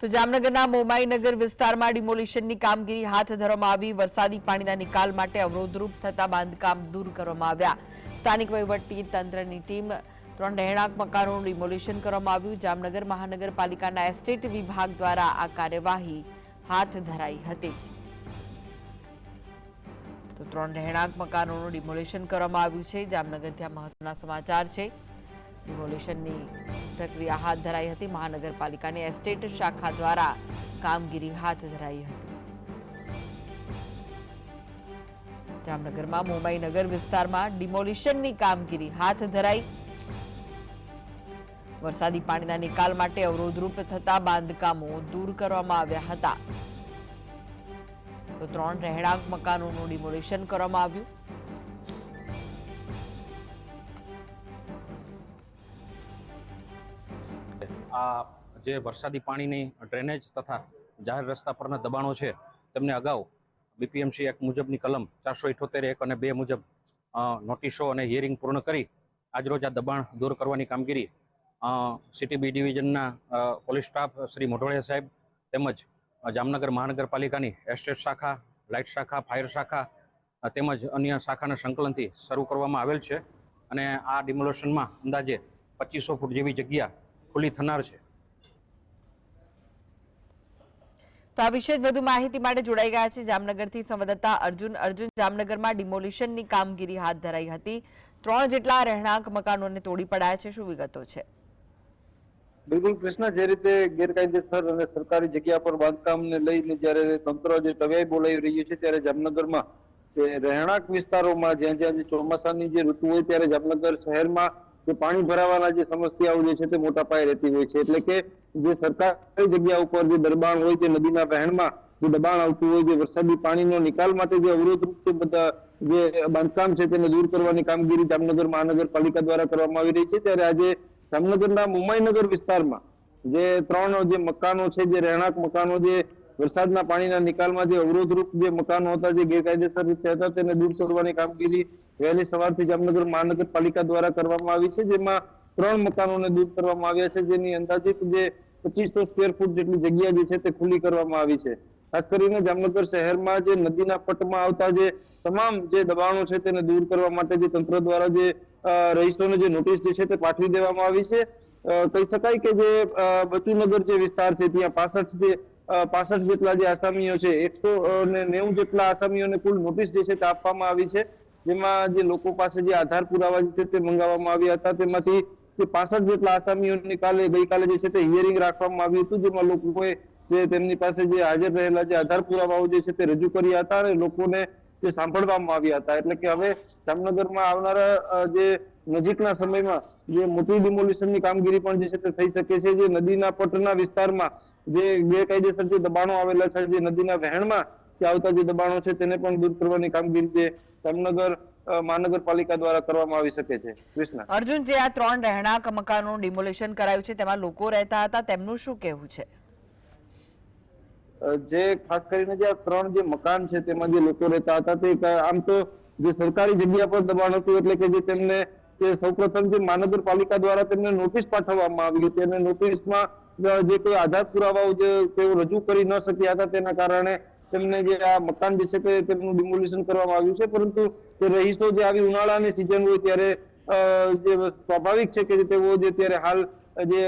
તો જામનગરના મોમાઈનગર વિસ્તારમાં ડિમોલિશનની કામગીરી હાથ ધરવામાં આવી. વરસાદી પાણીના નિકાલ માટે અવરોધરૂપ થતા બાંધકામ દૂર કરવામાં આવ્યા. સ્થાનિક વહીવટી તંત્રની ટીમ ત્રણ રહેણાંક મકાનોનું ડિમોલિશન કરવામાં આવ્યું. જામનગર મહાનગરપાલિકાના એસ્ટેટ વિભાગ દ્વારા આ કાર્યવાહી હાથ ધરાઈ હતી. તો ત્રણ રહેણાંક મકાનોનું ડિમોલિશન કરવામાં આવ્યું છે. જામનગરથી આ મહત્વના સમાચાર છે. ડિમોલિશનની પ્રક્રિયા હાથ ધરાઈ હતી. મહાનગરપાલિકાની એસ્ટેટ શાખા દ્વારા કામગીરી હાથ ધરાઈ હતી. જામનગરમાં મુંબઈનગર વિસ્તારમાં ડિમોલિશનની કામગીરી હાથ ધરાઈ. વરસાદી પાણીના નિકાલ માટે અવરોધરૂપ થતા બાંધકામો દૂર કરવામાં આવ્યા હતા. તો ત્રણ રહેણાંક મકાનોનું ડિમોલિશન કરવામાં આવ્યું. આ જે વરસાદી પાણીની ડ્રેનેજ તથા જાહેર રસ્તા પરના દબાણો છે, તેમને અગાઉ બીપીએમસી એક્ટ મુજબની કલમ ચારસો ઇઠોતેર એક અને બે મુજબ નોટિસો અને હિયરિંગ પૂર્ણ કરી આજરોજ આ દબાણ દૂર કરવાની કામગીરી સિટી બી ડિવિઝનના પોલીસ સ્ટાફ શ્રી મોઢવાડિયા સાહેબ તેમજ જામનગર મહાનગરપાલિકાની એસ્ટેટ શાખા, લાઇટ શાખા, ફાયર શાખા તેમજ અન્ય શાખાના સંકલનથી શરૂ કરવામાં આવેલ છે અને આ ડિમોલેશનમાં અંદાજે પચીસો ફૂટ જેવી જગ્યા ખુલ્લી થનાર છે. તો આ વિશે વધુ માહિતી માટે જોડાઈ ગયા છે જામનગરથી સંવાદદાતા અર્જુન. અર્જુન જામનગરમાં ડિમોલિશનની કામગીરી હાથ ધરાઈ હતી. ત્રણ જેટલા રહેણાંક મકાનોને તોડી પડાયા છે. શું વિગતો છે? બિલકુલ કૃષ્ણ જે રીતે ગેરકાયદેસર અને સરકારી જગ્યા પર બાંધકામને લઈને જ્યારે તંત્ર જે ટવાઈ બોલાવી રહ્યું છે ત્યારે જામનગરમાં જે રહેણાંક વિસ્તારોમાં જ્યાં જ્યાં જે ચોમાસાની જે ઋતુ હોય ત્યારે જામનગર શહેરમાં જે પાણી ભરાવાના જે સમસ્યાઓ જે છે તે મોટા પાયે રહેતી હોય છે. એટલે કે જે સરકારી જગ્યા ઉપર જે દરબાણ હોય તે નદીના વહેણમાં જે દબાણ આવતું હોય, જે વરસાદી પાણીનો નિકાલ માટે જે અવરોધરૂપ છે બધા જે બાંધકામ છે તેને દૂર કરવાની કામગીરી જામનગર મહાનગરપાલિકા દ્વારા કરવામાં આવી રહી છે. ત્યારે આજે જામનગરના મુંબઈનગર વિસ્તારમાં જે ત્રણ જે મકાનો છે, જે રહેણાંક મકાનો, જે વરસાદના પાણીના નિકાલમાં જે અવરોધરૂપ જે મકાનો હતા, જે ગેરકાયદેસર રીતે હતા, તેને દૂર કરવાની કામગીરી વહેલી સવારથી જામનગર મહાનગરપાલિકા દ્વારા કરવામાં આવી છે, જેમાં ત્રણ મકાનોને દૂર કરવામાં આવ્યા છે, જેની અંદાજિત જે પચીસો સ્ક્વેર ફૂટ જેટલી જગ્યા જે છે તે ખુલ્લી કરવામાં આવી છે. ખાસ કરીને જામનગર શહેરમાં જે નદીના પટમાં આવતા જે તમામ જે દબાણો છે તેને દૂર કરવા માટે જે તંત્ર દ્વારા જે રહીશોને જે નોટિસ જે છે તે પાઠવી દેવામાં આવી છે. કહી શકાય કે જે બચુનગર જે વિસ્તાર છે, ત્યાં પાસઠ જે પાસઠ જેટલા જે આસામીઓ છે, એકસો ને નેવું જેટલા આસામીઓને કુલ નોટિસ જે છે તે આપવામાં આવી છે. જેમાં જે લોકો પાસે જે આધાર પુરાવા છે તે મંગાવવામાં આવ્યા હતા, તેમાંથી જે પાસઠ જેટલા આસામીઓની કાલે ગઈકાલે જે છે તે હિયરિંગ રાખવામાં આવ્યું હતું, જેમાં લોકોએ જે તેમની પાસે જે હાજર રહેલા જે આધાર પુરાવાઓ જે છે તે રજૂ કર્યા હતા અને લોકોને જે સાંભળવામાં આવ્યા હતા. એટલે કે હવે જામનગરમાં આવનારા જે નજીકના સમયમાં જે મોટી ડિમોલિશનની કામગીરી પણ જે છે તે થઈ શકે છે. જે નદીના પટના વિસ્તારમાં જે ગેરકાયદેસર જે દબાણો આવેલા છે, જે નદીના વહેણમાં જે આવતા જે દબાણો છે, તેને પણ દૂર કરવાની કામગીરી જે જામનગર મહાનગરપાલિકા દ્વારા કરવામાં આવી શકે છે. કૃષ્ણ. અર્જુન જે આ ત્રણ રહેણાંક મકાનોનું ડિમોલિશન કરાયું છે તેમાં લોકો રહેતા હતા તેમનું શું કહેવું છે? જે ખાસ કરીને જે આ ત્રણ જે મકાન છે તેમાં જે લોકો રહેતા હતા તે આમ તો જે સરકારી જગ્યા પર દબાણ હતું એટલે કે જે તેમને જે સૌપ્રથમ જે મહાનગરપાલિકા દ્વારા તેમને નોટિસ પાઠવવામાં આવી હતી અને નોટિસમાં જે કોઈ આધાર પુરાવાઓ જે તેઓ રજૂ કરી ન શક્યા હતા તેના કારણે તેમને જે આ મકાન જે છે તે તેમનું ડિમોલિશન કરવામાં આવ્યું છે. પરંતુ તે રહીશો જે આવી ઉનાળાની સિઝન હોય ત્યારે જે સ્વાભાવિક છે કે તેઓ જે ત્યારે હાલ જે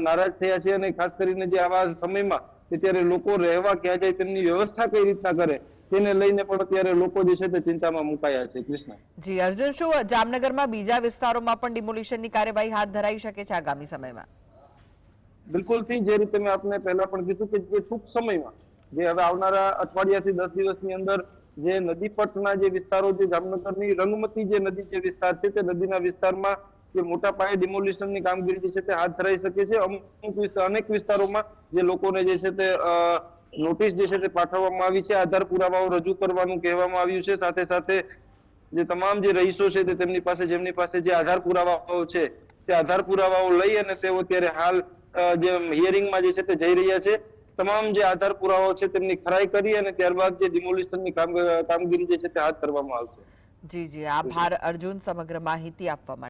નારાજ થયા છે અને ખાસ કરીને જે આવા સમયમાં કે ત્યારે લોકો રહેવા ક્યાં જાય તેમની વ્યવસ્થા કઈ રીતના કરે તેને લઈને પણ અત્યારે લોકો જે છે તે ચિંતામાં મુકાયા છે. કૃષ્ણ. જી અર્જુન શું જામનગરમાં બીજા વિસ્તારોમાં પણ ડિમોલિશનની કાર્યવાહી હાથ ધરાઈ શકે છે આગામી સમયમાં? બિલકુલથી જે રીતે મેં આપને પહેલા પણ કીધું કે જે ટૂંક સમયમાં જે હવે આવનારા અઠવાડિયાથી દસ દિવસની અંદર જે નદી પટના જે વિસ્તારો જે જામનગરની રંગમતી જે નદી જે વિસ્તાર છે, તે નદીના વિસ્તારમાં જે મોટા પાયે ડિમોલિશનની કામગીરી જે છે, તે હાથ ધરાઈ શકે છે. અમુક અનેક વિસ્તારોમાં જે લોકોને જે છે, તે નોટિસ જે છે, તે પાઠવવામાં આવી છે. આધાર પુરાવાઓ રજૂ કરવાનું કહેવામાં આવ્યું છે. સાથે સાથે જે તમામ જે રહીશો છે, તે તેમની પાસે, જેમની પાસે જે આધાર પુરાવાઓ છે, તે આધાર પુરાવાઓ લઈ અને તેઓ અત્યારે હાલ જે હિયરિંગમાં જે છે, તે જઈ રહ્યા છે. તમામ જે આધાર પુરાવાઓ છે તેમની ખરાઈ કરી અને ત્યારબાદ જે ડિમોલિશનની કામ કામગીરી જે છે તે હાથ ધરવામાં આવશે. જી જી. આભાર અર્જુન સમગ્ર માહિતી આપવા માટે.